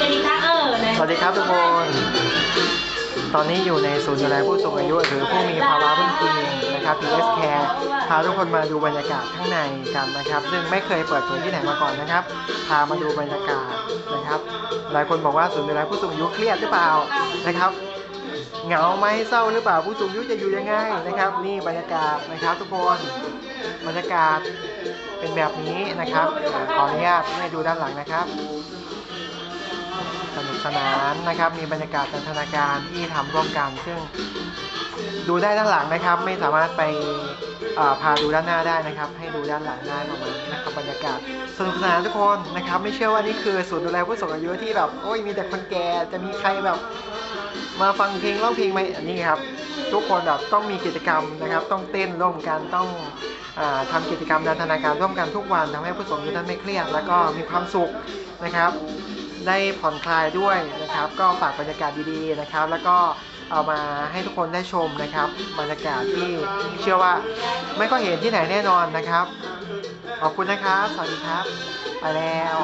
กันดีคะเออสวัสดีครับทุกคน ตอนนี้อยู่ในศูนย์ดูแลผู้สูงอายุหรือผู้มีภาวะพึ่งพิงนะครับ PS Care พาทุกคนมาดูบรรยากาศข้างในกันนะครับ ซึ่งไม่เคยเปิดเผยที่ไหนมาก่อนนะครับ พามาดูบรรยากาศนะครับ หลายคนบอกว่าศูนย์ดูแลผู้สูงอายุเครียดหรือเปล่านะครับเหงาไหมเศร้าหรือเปล่าผู้สูงอายุจะอยู่ยังไงนะครับ นี่บรรยากาศนะครับทุกคนบรรยากาศเป็นแบบนี้นะครับขออนุญาตให้ดูด้านหลังนะครับ สนานนะครับ มีบรรยากาศสันทนาการที่ทำร่วมกัน ซึ่งดูได้ด้านหลังนะครับ ไม่สามารถไปพาดูด้านหน้าได้นะครับ ให้ดูด้านหลังได้ประมาณนี้นะครับบรรยากาศสนุกสนานทุกคนนะครับ ไม่เชื่อว่านี่คือศูนย์ดูแลผู้สูงอายุที่แบบโอ้ยมีแต่คนแก่จะมีใครแบบ มาฟังเพลงร้องเพลงไหมอันนี้ครับ ทุกคนแบบต้องมีกิจกรรมนะครับ ต้องเต้นร่วมกันต้องอาทำกิจกรรมนันทนาการร่วมกันทุกวันทำให้ผู้สูงอายุท่านไม่เครียด แล้วก็มีความสุขนะครับ ได้ผ่อนคลายด้วยนะครับ ก็ฝากบรรยากาศดีๆนะครับ แล้วก็เอามาให้ทุกคนได้ชมนะครับ บรรยากาศที่เชื่อว่าไม่ก็เห็นที่ไหนแน่นอนนะครับ ขอบคุณนะครับ สวัสดีครับ ไปแล้ว